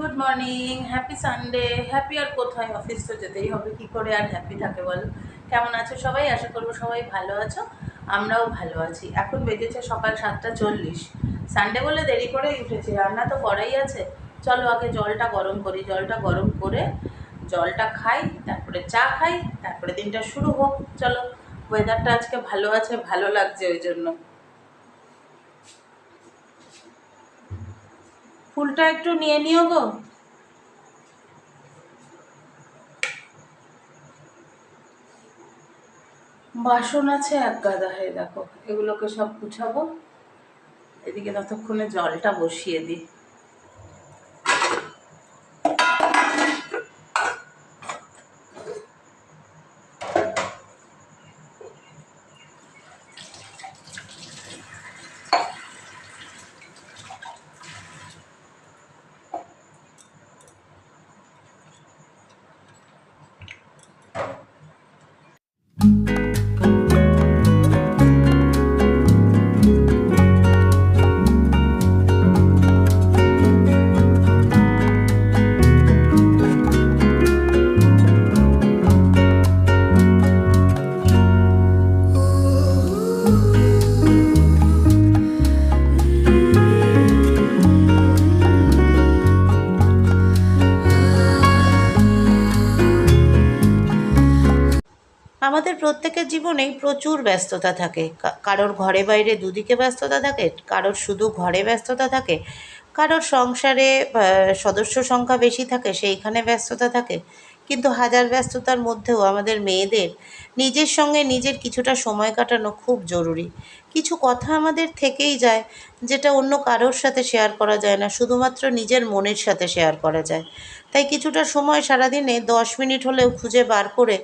Good morning happy Sunday happy আর কোথায়? Office তো যেতেই হবে। কি করে আর হ্যাপি থাকে বলো? কেমন আছো সবাই? আশা করব সবাই ভালো আছো। আমরাও ভালো আছি। এখন বেজেছে সকাল সাতটা চল্লিশ। সানডে বলে দেরি করেই উঠেছি। রান্না তো করাই আছে। চলো আগে জলটা গরম করি। জলটা গরম করে জলটা খাই, তারপরে চা খাই, তারপরে দিনটা শুরু হোক। চলো ওয়েদারটা আজকে ভালো আছে, ভালো লাগছে ওই জন্য। ফুলটা একটু নিয়ে নিও গো। বাসন আছে এক গাদা হয়ে দেখো। এগুলোকে সব গুছাবো। এদিকে ততক্ষণে জলটা বসিয়ে দিই। আমাদের প্রত্যেকের জীবনেই প্রচুর ব্যস্ততা থাকে। কারোর ঘরে বাইরে দুদিকে ব্যস্ততা থাকে, কারোর শুধু ঘরে ব্যস্ততা থাকে, কারোর সংসারে সদস্য সংখ্যা বেশি থাকে, সেইখানে ব্যস্ততা থাকে। কিন্তু হাজার ব্যস্ততার মধ্যেও আমাদের মেয়েদের নিজের সঙ্গে নিজের কিছুটা সময় কাটানো খুব জরুরি। কিছু কথা আমাদের থেকেই যায়, যেটা অন্য কারোর সাথে শেয়ার করা যায় না, শুধুমাত্র নিজের মনের সাথে শেয়ার করা যায়। তাই কিছুটা সময় সারাদিনে দশ মিনিট হলেও খুঁজে বার করে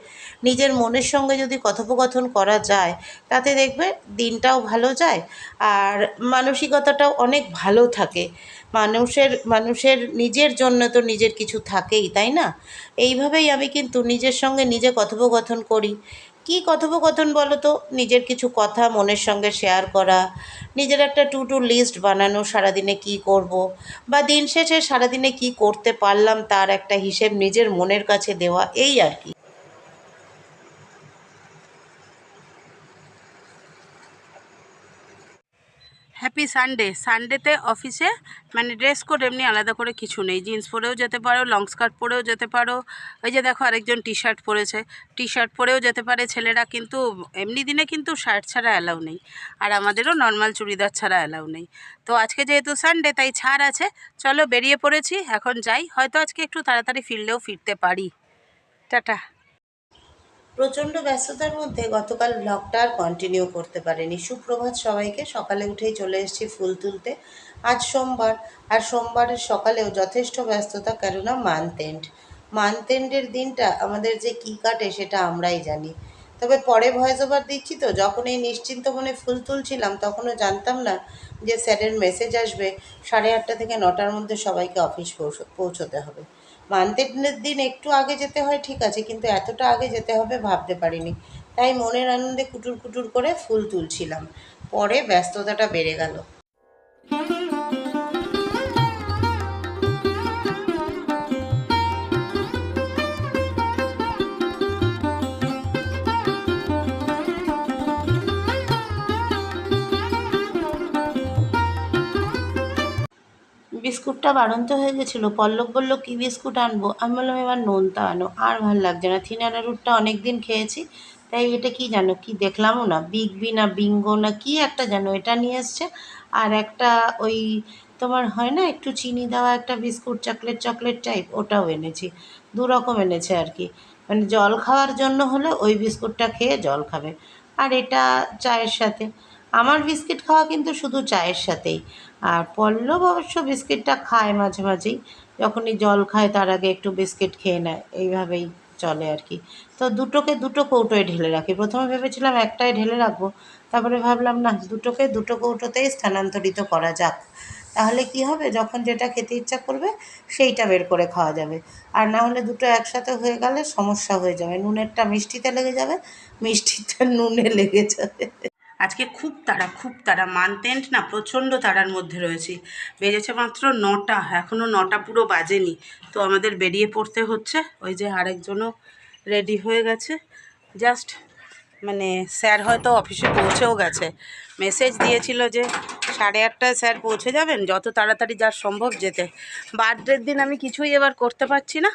নিজের মনের সঙ্গে যদি কথোপকথন করা যায়, তাতে দেখবে দিনটাও ভালো যায় আর মানসিকতাটাও অনেক ভালো থাকে। মানুষের মানুষের নিজের জন্য তো নিজের কিছু থাকেই, তাই না? এইভাবেই আমি কিন্তু নিজের সঙ্গে নিজে কথোপকথন করি। কী কথোপকথন বলো তো? নিজের কিছু কথা মনের সঙ্গে শেয়ার করা, নিজের একটা টু টু লিস্ট বানানো, সারাদিনে কি করব? বা দিন শেষে সারাদিনে কি করতে পারলাম তার একটা হিসেব নিজের মনের কাছে দেওয়া, এই আর কি। হ্যাপি সানডে সানডেতে অফিসে মানে ড্রেস কোড এমনি আলাদা করে কিছু নেই। জিন্স পরেও যেতে পারো লং স্কার্ট পরেও যেতে পারো। ওই যে দেখো আরেকজন টি শার্ট পরেছে। টি শার্ট পরেও যেতে পারে ছেলেরা, কিন্তু এমনি দিনে কিন্তু শার্ট ছাড়া অ্যালাউ নেই। আর আমাদেরও নর্মাল চুড়িদার ছাড়া অ্যালাউ নেই। তো আজকে যেহেতু সানডে তাই ছাড় আছে। চলো বেরিয়ে পড়েছি। এখন যাই। হয়তো আজকে একটু তাড়াতাড়ি ফিরলেও ফিরতে পারি। টাটা। প্রচণ্ড ব্যস্ততার মধ্যে গতকাল ব্লগটা আর কন্টিনিউ করতে পারিনি। সুপ্রভাত সবাইকে। সকালে উঠেই চলে এসেছি ফুল তুলতে। আজ সোমবার। আর সোমবারের সকালেও যথেষ্ট ব্যস্ততা, কেননা মান্থ এন্ড মান্থ এন্ডের দিনটা আমাদের যে কী কাটে সেটা আমরাই জানি। তবে পরে ভয়েস ওভার দিচ্ছি তো। যখন এই নিশ্চিন্ত মনে ফুল তুলছিলাম, তখনও জানতাম না যে স্যারের মেসেজ আসবে। সাড়ে আটটা থেকে নটার মধ্যে সবাইকে অফিস পৌঁছ- পৌঁছতে হবে। মান্থের দিন একটু আগে যেতে হয়, ঠিক আছে, কিন্তু এতটা আগে যেতে হবে ভাবতে পারিনি। তাই মনের আনন্দে কুটুর কুটুর করে ফুল তুলছিলাম। পরে ব্যস্ততাটা বেড়ে গেল। বিস্কুটটা বাড়ন্ত হয়ে গেছিল, পল্লব বলল, কী বিস্কুট আনব? আমি বললাম, এবার নোনতা আনো, আর ভালো লাগছে না। থিনারা রুটটা অনেক দিন খেয়েছি, তাই এটা কি জানো, কি দেখলামও না বিগ বি না বিঙ্গো না কি একটা জানো, এটা নিয়ে এসছে। আর একটা ওই তোমার হয় না, একটু চিনি দেওয়া একটা বিস্কুট, চকলেট চকলেট টাইপ ওটাও এনেছি, দু রকম এনেছে আর কি। মানে জল খাওয়ার জন্য হলে ওই বিস্কুটটা খেয়ে জল খাবে। আর এটা চায়ের সাথে, আমার বিস্কিট খাওয়া কিন্তু শুধু চায়ের সাথেই আর পল্লব অবশ্য বিস্কিটটা খায় মাঝে মাঝেই। যখনই জল খায় তার আগে একটু বিস্কিট খেয়ে নেয়। এইভাবেই চলে আর কি। তো দুটোকে দুটো কৌটোয় ঢেলে রাখি। প্রথমে ভেবেছিলাম একটাই ঢেলে রাখব। তারপরে ভাবলাম, না, দুটোকে দুটো কৌটোতেই স্থানান্তরিত করা যাক। তাহলে কি হবে? যখন যেটা খেতে ইচ্ছা করবে, সেইটা বের করে খাওয়া যাবে। আর না হলে দুটো একসাথে হয়ে গেলে সমস্যা হয়ে যাবে। নুনেরটা মিষ্টিতে লেগে যাবে, মিষ্টিটা নুনে লেগে যাবে। আজকে খুব তাড়া খুব তাড়া মান্থ এন্ড না, প্রচণ্ড তাড়ার মধ্যে রয়েছি। বেজেছে মাত্র নটা এখনও নটা পুরো বাজেনি। তো আমাদের বেরিয়ে পড়তে হচ্ছে। ওই যে আরেকজনও রেডি হয়ে গেছে। জাস্ট মানে স্যার হয়তো অফিসে পৌঁছেও গেছে। মেসেজ দিয়েছিল যে সাড়ে আটটায় স্যার পৌঁছে যাবেন, যত তাড়াতাড়ি যার সম্ভব যেতে। বার্থডের দিন আমি কিছুই এবার করতে পারছি না।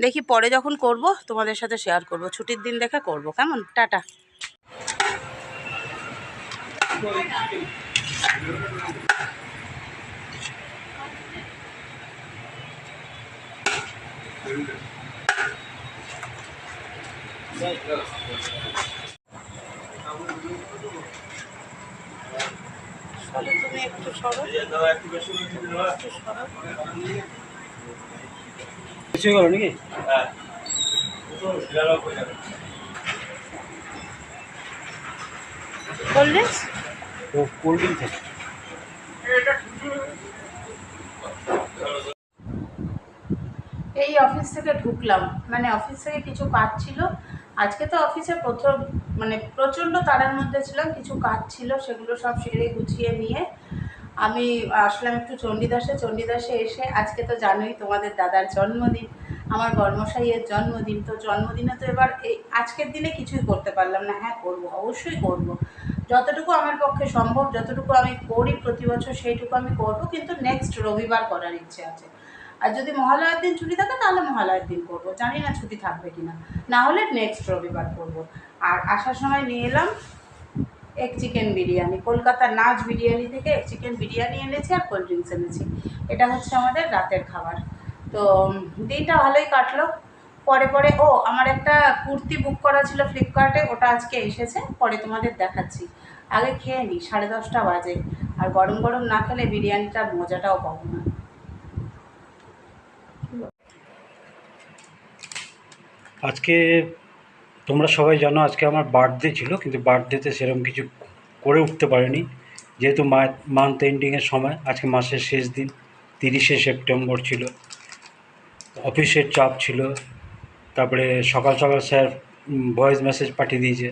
দেখি পরে যখন করব, তোমাদের সাথে শেয়ার করব। ছুটির দিন দেখে করব। কেমন? টাটা। তুমি একটু হয়ে ড্রিঙ্কস ও কোল্ড থেকে এই অফিস থেকে ঢুকলাম। মানে অফিস থেকে কিছু কাজ ছিল। আজকে তো অফিসে প্রথম মানে প্রচণ্ড তাড়ার মধ্যে ছিলাম, কিছু কাজ ছিল, সেগুলো সব সেরে গুছিয়ে নিয়ে আমি আসলাম একটু চণ্ডীদাসে। চণ্ডীদাসে এসে, আজকে তো জানোই তোমাদের দাদার জন্মদিন, আমার বর্মশাইয়ের জন্মদিন। তো জন্মদিনে তো এবার এই আজকের দিনে কিছুই করতে পারলাম না। হ্যাঁ করব, অবশ্যই করব। যতটুকু আমার পক্ষে সম্ভব, যতটুকু আমি করি প্রতি বছর সেইটুকু আমি করব, কিন্তু নেক্সট রবিবার করার ইচ্ছে আছে। আর যদি মহালয়ার দিন ছুটি থাকে, তাহলে মহালয়ার দিন করব। জানি না ছুটি থাকবে কি না হলে নেক্সট রবিবার করব। আর আসার সময় নিয়ে এলাম এক চিকেন বিরিয়ানি। কলকাতার নাচ বিরিয়ানি থেকে এক চিকেন বিরিয়ানি এনেছি আর কোল্ড ড্রিঙ্কস এনেছি। এটা হচ্ছে আমাদের রাতের খাবার। তো দিনটা ভালোই কাটলো। পরে পরে, ও, আমার একটা কুর্তি বুক করা ছিল ফ্লিপকার্টে ওটা আজকে এসেছে। পরে তোমাদের দেখাচ্ছি। আগে খেয়ে নিই সাড়ে দশটা বাজে। আর গরম গরম না খেলে বিরিয়ানিটার মজাটাও পাবো না। আজকে তোমরা সবাই জানো আজকে আমার বার্থডে ছিল, কিন্তু বার্থডেতে সেরকম কিছু করে উঠতে পারিনি। যেহেতু মান্থ এন্ডিংয়ের সময়, আজকে মাসের শেষ দিন, তিরিশে সেপ্টেম্বর ছিল। অফিসের চাপ ছিল, তারপরে সকাল সকাল স্যার ভয়েস মেসেজ পাঠিয়ে দিয়েছে।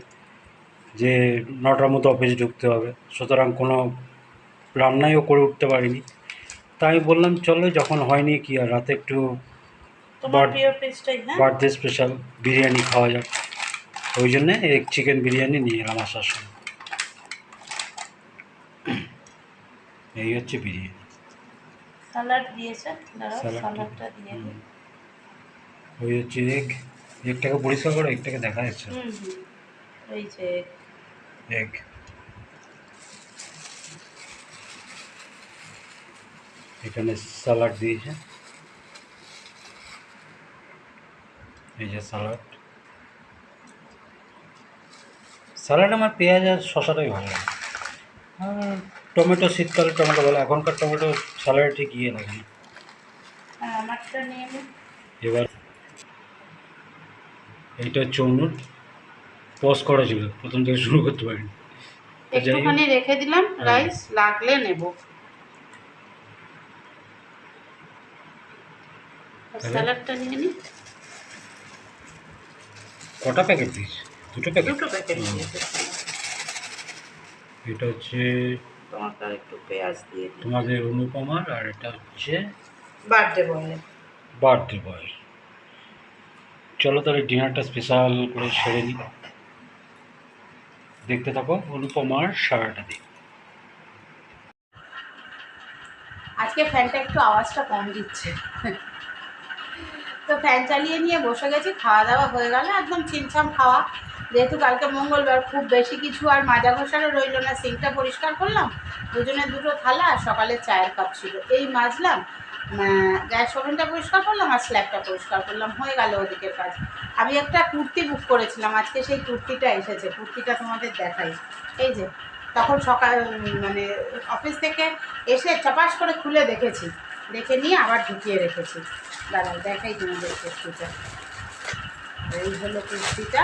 যে নটার মতো অফিস ঢুকতে হবে। সুতরাং কোনো রান্নাইও করে উঠতে পারিনি। তাই বললাম চলো যখন হয়নি কি আর রাতে একটু হ্যাঁ? বার্থডে স্পেশাল বিরিয়ানি খাওয়া যাক। ওই জন্যে এক চিকেন বিরিয়ানি নিয়ে এলাম আসার সময়। এই হচ্ছে বিরিয়ানি। স্যালাড দিয়েছে স্যালাডটা- দিয়ে ওই হচ্ছে এগ এগটাকে পরিষ্কার করো এগটাকে দেখা যাচ্ছে এই যে এগ এখানে স্যালাড দিয়েছে। এই যে স্যালাড স্যালাড আমার পেঁয়াজ আর শশাটাই ভালো লাগে। আর টমেটো শীতকালে টমেটো ভালো এখনকার টমেটো স্যালাডে ঠিক ইয়ে লাগে হ্যাঁ এবার এইটা অনুর পজ করা ছিল প্রথম থেকে শুরু করতে পারিনি। একটুখানি রেখে দিলাম হ্যাঁ। রাইস লাগলে নেব। স্যালাডটা নিয়ে নিই কটা প্যাকেট দিস দুটো প্যাকেট দুটো প্যাকেট। এটা হচ্ছে তোমাকে আর একটু পেঁয়াজ দিয়ে তোমাদের অনুপমার আর এটা হচ্ছে বার্থডে বলে বার্থডে বয়। চলো তাহলে ডিনারটা স্পেশাল করে সেরে নিই দেখতে থাকো, অনুপমার সারাটা দিই আজকে ফ্যানটা একটু আওয়াজটা কম দিচ্ছে। তো ফ্যান চালিয়ে নিয়ে বসে গেছি, খাওয়া দাওয়া হয়ে গেল, একদম চিনচাম খাওয়া যেহেতু কালকে মঙ্গলবার, খুব বেশি কিছু আর মাজা ঘষারও রইল না, সিঙ্কটা পরিষ্কার করলাম। দুজনে দুটো থালা আর সকালে চায়ের কাপ ছিল। এই মাজলাম গ্যাস ওভেনটা পরিষ্কার করলাম, আর স্ল্যাবটা পরিষ্কার করলাম, হয়ে গেল ওদিকের কাজ। আমি একটা কুর্তি বুক করেছিলাম, আজকে সেই কুর্তিটা এসেছে, কুর্তিটা তোমাদের দেখাই। এই যে, তখন সকাল মানে অফিস থেকে এসে চপাস করে খুলে দেখেছি। দেখে নিয়ে আবার ঢুকিয়ে রেখেছি। দাঁড়াও, দেখাই তোমাদের কুর্তিটা। এই হলো কুর্তিটা।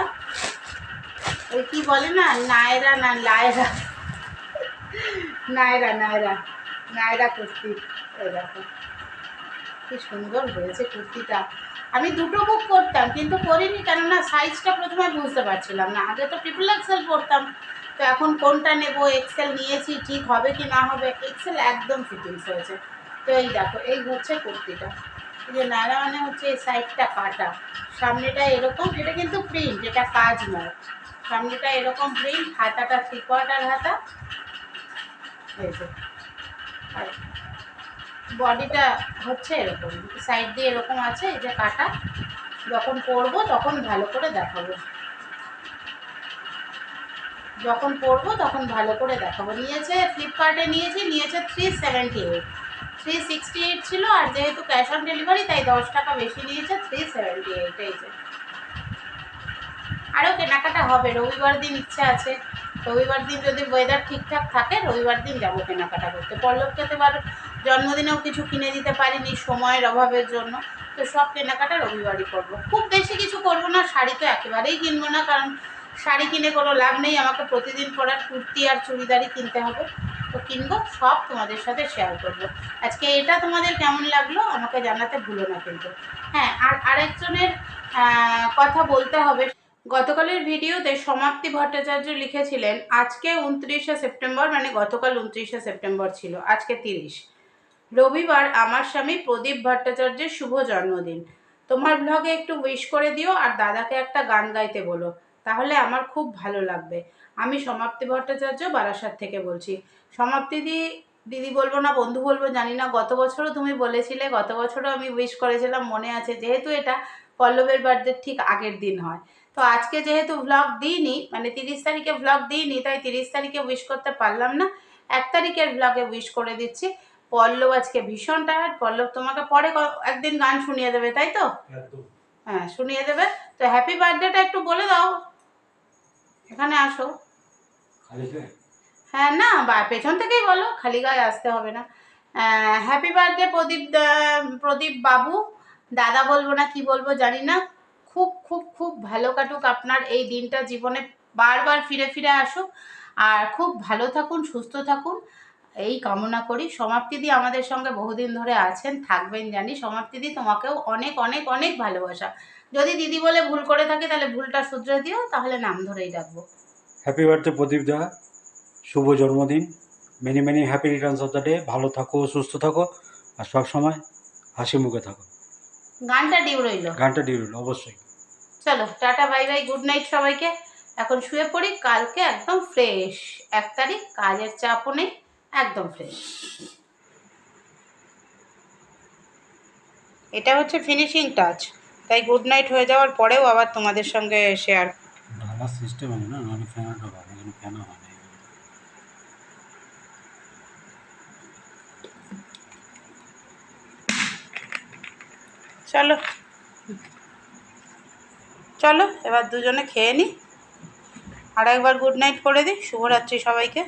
ওই কি বলে না, নায়রা না লায়রা? নায়রা নায়রা। নায়রা কুর্তি দেখো। কি সুন্দর হয়েছে কুর্তিটা। আমি দুটো বুক করতাম, কিন্তু করিনি, কেননা সাইজটা প্রথমে বুঝতে পারছিলাম না। আগে তো ট্রিপল এক্সেল পরতাম। তো এখন কোনটা নেব এক্সেল নিয়েছি, ঠিক হবে কি না হবে? এক্সেল একদম ফিটিংস হয়েছে। তো এই দেখো, এই হচ্ছে কুর্তিটা। যে নাড়া মানে হচ্ছে এই সাইডটা কাটা। সামনেটা এরকম, এটা কিন্তু প্রিন্ট এটা কাজ নয়। সামনেটা এরকম প্রিন্ট হাতাটা থ্রি কোয়ার্টার হাতা। যে। আর বডিটা হচ্ছে এরকম সাইড দিয়ে এরকম আছে, এই যে কাটা, যখন পরবো তখন ভালো করে দেখাবো। যখন পরবো তখন ভালো করে দেখাবো। নিয়েছে ফ্লিপকার্টে নিয়েছি, নিয়েছে three seventy eight three sixty eight ছিল, আর যেহেতু ক্যাশ অন ডেলিভারি তাই দশ টাকা বেশি নিয়েছে থ্রি সেভেন্টি এইট এই যে। আরও কেনাকাটা হবে, রবিবার দিন ইচ্ছা আছে। রবিবার দিন যদি ওয়েদার ঠিকঠাক থাকে, রবিবার দিন যাব কেনাকাটা করতে। পল্লবকে তো এবার জন্মদিনেও কিছু কিনে দিতে পারিনি সময়ের অভাবের জন্য। তো সব কেনাকাটা রবিবারই করব। খুব বেশি কিছু করব না, শাড়ি তো একেবারেই কিনবো না, কারণ শাড়ি কিনে কোনো লাভ নেই। আমাকে প্রতিদিন পরার কুর্তি আর চুড়িদারই কিনতে হবে। তো কিনবো, সব তোমাদের সাথে শেয়ার করব। আজকে এটা তোমাদের কেমন লাগল, আমাকে জানাতে ভুলো না কিন্তু। হ্যাঁ আর আরেকজনের কথা বলতে হবে। গতকালের ভিডিওতে সমাপ্তি ভট্টাচার্য লিখেছিলেন, আজকে উনত্রিশে সেপ্টেম্বর মানে গতকাল উনত্রিশে সেপ্টেম্বর ছিল, আজকে তিরিশ। রবিবার আমার স্বামী প্রদীপ ভট্টাচার্যের শুভ জন্মদিন। তোমার ব্লগে একটু উইশ করে দিও আর দাদাকে একটা গান গাইতে বলো, তাহলে আমার খুব ভালো লাগবে। আমি সমাপ্তি ভট্টাচার্য বারাসাত থেকে বলছি। সমাপ্তি দি, দিদি বলব না, বন্ধু বলব, জানি না, গত বছরও তুমি বলেছিলে, গত বছরও আমি উইশ করেছিলাম, মনে আছে, যেহেতু এটা পল্লবের বার্থডে ঠিক আগের দিন হয়। তো আজকে যেহেতু ভ্লগ দিইনি মানে তিরিশ তারিখে ভ্লগ দিইনি তাই তিরিশ তারিখে উইশ করতে পারলাম না। এক তারিখের ভ্লগে উইশ করে দিচ্ছি। পল্লব আজকে ভীষণ টায়ার্ড পল্লব তোমাকে পরে একদিন গান শুনিয়ে দেবে তাই তো? হ্যাঁ শুনিয়ে দেবে। তো হ্যাপি বার্থডেটা একটু বলে দাও। এখানে আসো। খালি হ্যাঁ না বা পেছন থেকেই বলো খালি গায়ে আসতে হবে না। হ্যাপি বার্থডে প্রদীপ প্রদীপ বাবু। দাদা বলব না কি বলব জানি না। খুব খুব খুব ভালো কাটুক আপনার এই দিনটা জীবনে বারবার ফিরে ফিরে আসুক। আর খুব ভালো থাকুন সুস্থ থাকুন। এই কামনা করি। সমাপ্তিদি আমাদের সঙ্গে বহুদিন ধরে আছেন থাকবেন জানি। সমাপ্তিদি তোমাকেও অনেক অনেক অনেক ভালোবাসা। যদি দিদি বলে ভুল করে থাকে তাহলে ভুলটা শুধরে দিও তাহলে নাম ধরেই ডাকবো হ্যাপি বার্থডে প্রদীপ দা। শুভ জন্মদিন। Many many happy returns of the day ভালো থাকো সুস্থ থাকো। আর সব সময় হাসি মুখে থাকো। গানটা ডিউ রইল গানটা ডিউল অবশ্যই। চলো ta-ta bye bye good night সবাইকে। এখন শুয়ে পড়ি কালকে একদম ফ্রেশ এক তারিখ কাজের চাপও নেই একদম ফ্রেশ এটা হচ্ছে ফিনিশিং টাচ তাই গুড নাইট হয়ে যাওয়ার পরেও আবার তোমাদের সঙ্গে শেয়ার ঢালার সিস্টেম আছে না নাহলে ফ্যানটা ভালো এখানে ফ্যানও হয় না চলো। চলো এবার দুজনে খেয়ে নিই আর একবার গুড নাইট করে দিই। শুভরাত্রি সবাইকে।